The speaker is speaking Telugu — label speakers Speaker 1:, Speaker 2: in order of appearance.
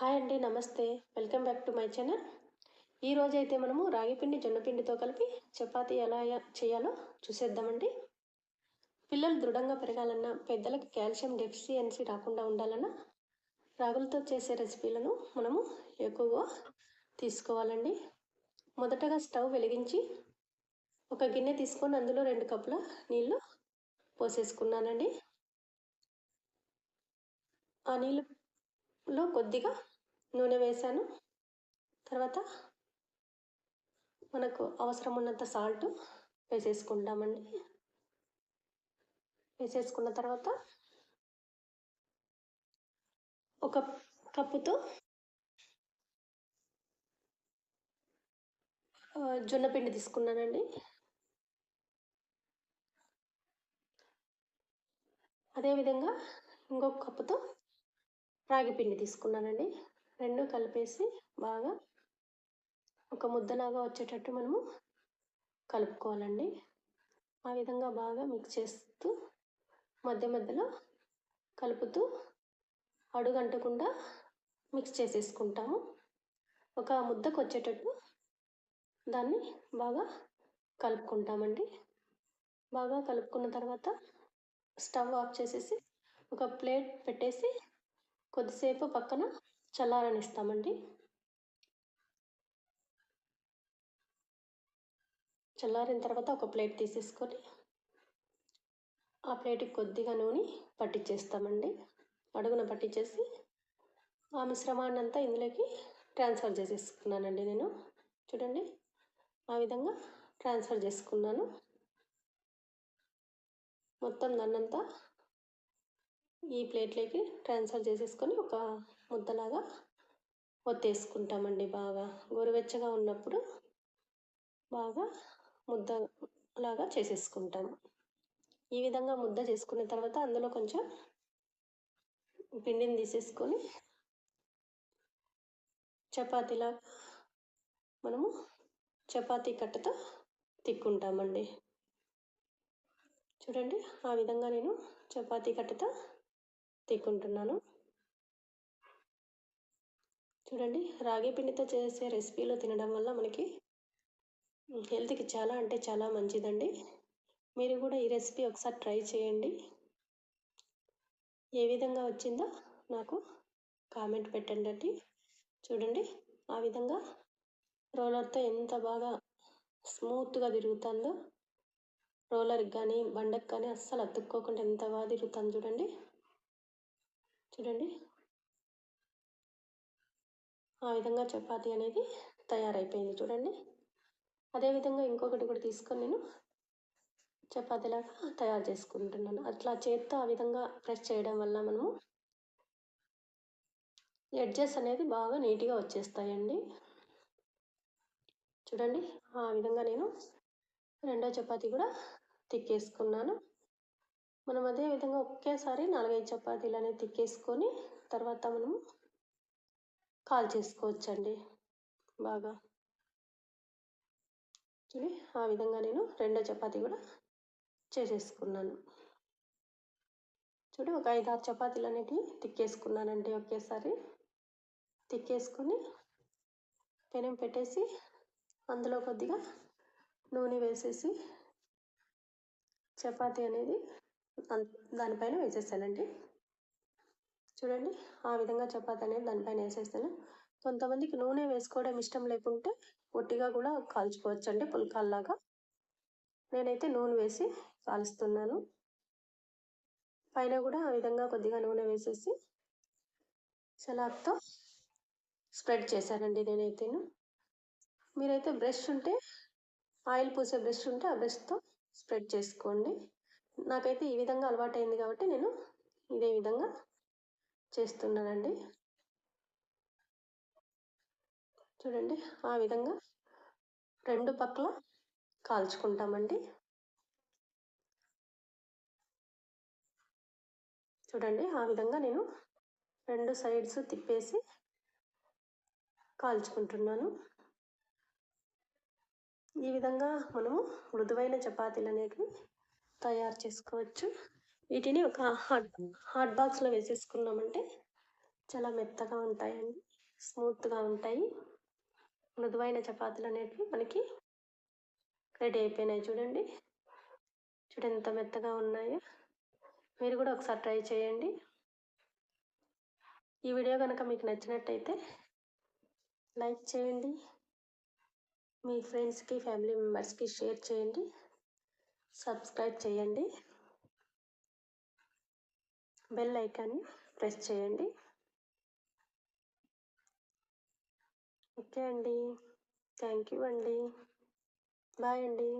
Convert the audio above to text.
Speaker 1: హాయ్ అండి నమస్తే. Welcome back to my channel. ఈరోజు అయితే మనము రాగిపిండి జొన్నపిండితో కలిపి చపాతి ఎలా చేయాలో చూసేద్దామండి. పిల్లలు దృఢంగా పెరగాలన్నా పెద్దలకు కాల్షియం డెఫిషియన్సీ రాకుండా ఉండాలన్నా రాగులతో చేసే రెసిపీలను మనము ఎక్కువగా తీసుకోవాలండి. మొదటగా స్టవ్ వెలిగించి ఒక గిన్నె తీసుకొని అందులో రెండు కప్పుల నీళ్ళు పోసేసుకున్నానండి. ఆ నీళ్ళు లో కొద్దిగా నూనె వేసాను. తర్వాత మనకు అవసరం ఉన్నంత సాల్ట్ వేసేసుకుంటామండి. వేసేసుకున్న తర్వాత ఒక కప్పుతో జొన్నపిండి తీసుకున్నానండి. అదేవిధంగా ఇంకొక కప్పుతో రాగి పిండి తీసుకున్నానండి. రెండు కలిపేసి బాగా ఒక ముద్దలాగా వచ్చేటట్టు మనము కలుపుకోవాలండి. ఆ విధంగా బాగా మిక్స్ చేస్తూ మధ్య మధ్యలో కలుపుతూ అడుగంటకుండా మిక్స్ చేసేసుకుంటాము. ఒక ముద్దకు వచ్చేటట్టు దాన్ని బాగా కలుపుకుంటామండి. బాగా కలుపుకున్న తర్వాత స్టవ్ ఆఫ్ చేసేసి ఒక ప్లేట్ పెట్టేసి కొద్దిసేపు పక్కన చల్లారనిస్తామండి చల్లారిన తర్వాత ఒక ప్లేట్ తీసేసుకొని ఆ ప్లేట్కి కొద్దిగా నూనె పట్టించేస్తామండి అడుగున పట్టించేసి ఆ మిశ్రమాన్ని అంతా ఇందులోకి ట్రాన్స్ఫర్ చేసేసుకున్నానండి నేను. చూడండి ఆ విధంగా ట్రాన్స్ఫర్ చేసుకున్నాను. మొత్తం దాన్నంతా ఈ ప్లేట్లోకి ట్రాన్స్ఫర్ చేసేసుకొని ఒక ముద్దలాగా ఒత్తేసుకుంటామండి బాగా. గోరువెచ్చగా ఉన్నప్పుడు బాగా ముద్దలాగా చేసేసుకుంటాము ఈ విధంగా ముద్ద చేసుకున్న తర్వాత అందులో కొంచెం పిండిని తీసేసుకొని చపాతీలాగా మనము చపాతీ కట్టతో తిక్కుంటామండి. చూడండి ఆ విధంగా నేను చపాతీ కట్టతో తిక్కుంటున్నాను చూడండి రాగి పిండితో చేసే రెసిపీలో తినడం వల్ల మనకి హెల్త్కి చాలా అంటే చాలా మంచిదండి. మీరు కూడా ఈ రెసిపీ ఒకసారి ట్రై చేయండి. ఏ విధంగా వచ్చిందో నాకు కామెంట్ పెట్టండి అండి. చూడండి ఆ విధంగా రోలర్తో ఎంత బాగా స్మూత్గా తిరుగుతుందో. రోలర్కి కానీ బండకు కానీ అస్సలు అతుక్కోకుండా ఎంత బాగా తిరుగుతుంది చూడండి. చూడండి. ఆ విధంగా చపాతీ అనేది తయారైపోయింది చూడండి. అదేవిధంగా ఇంకొకటి కూడా తీసుకొని నేను చపాతీలాగా తయారు చేసుకుంటున్నాను. అట్లా చేత్తో ఆ విధంగా ప్రెస్ చేయడం వల్ల మనము ఎడ్జెస్ అనేది బాగా నీట్గా వచ్చేస్తాయండి. చూడండి ఆ విధంగా నేను రెండో చపాతీ కూడా తిక్కేసుకున్నాను. మనం అదే విధంగా ఒకేసారి నాలుగైదు చపాతీలు అనేది తిక్కేసుకొని తర్వాత మనము కాల్ చేసుకోవచ్చండి. బాగా చూడి ఆ విధంగా నేను రెండో చపాతీ కూడా చేసేసుకున్నాను. చూడు ఒక ఐదు ఆరు చపాతీలు అనేటివి తిక్కేసుకున్నానండి ఒకేసారి. తిక్కేసుకొని పెనం పెట్టేసి అందులో కొద్దిగా నూనె వేసేసి చపాతీ అనేది దానిపైన వేసేస్తానండి. చూడండి ఆ విధంగా చపాతీ అనేది దానిపైన వేసేస్తాను. కొంతమందికి నూనె వేసుకోవడం ఇష్టం లేకుంటే ఒట్టిగా కూడా కాల్చుకోవచ్చు అండి పుల్కాల్లాగా. నేనైతే నూనె వేసి కాలుస్తున్నాను. పైన కూడా ఆ విధంగా కొద్దిగా నూనె వేసేసి సలాక్తో స్ప్రెడ్ చేశానండి నేనైతేను. మీరైతే బ్రష్ ఉంటే ఆయిల్ పూసే బ్రష్ ఉంటే ఆ బ్రష్తో స్ప్రెడ్ చేసుకోండి. నాకైతే ఈ విధంగా అలవాటైంది కాబట్టి నేను ఇదే విధంగా చేస్తున్నానండి. చూడండి ఆ విధంగా రెండు పక్కల కాల్చుకుంటామండి. చూడండి ఆ విధంగా నేను రెండు సైడ్స్ తిప్పేసి కాల్చుకుంటున్నాను. ఈ విధంగా మనము మృదువైన చపాతీలు అనేటివి తయారు చేసుకోవచ్చు. వీటిని ఒక హాట్ హాట్ బాక్స్లో వేసేసుకున్నామంటే చాలా మెత్తగా ఉంటాయండి. స్మూత్గా ఉంటాయి. మృదువైన చపాతీలు అనేటివి మనకి రెడీ అయిపోయినాయి చూడండి. చూడండి ఎంత మెత్తగా ఉన్నాయో. మీరు కూడా ఒకసారి ట్రై చేయండి. ఈ వీడియో కనుక మీకు నచ్చినట్టయితే లైక్ చేయండి. మీ ఫ్రెండ్స్కి ఫ్యామిలీ మెంబర్స్కి షేర్ చేయండి. సబ్స్క్రైబ్ చేయండి. బెల్ ఐకాన్ని ప్రెస్ చేయండి. ఓకే అండి. థ్యాంక్ యూ అండి. బాయ్ అండి.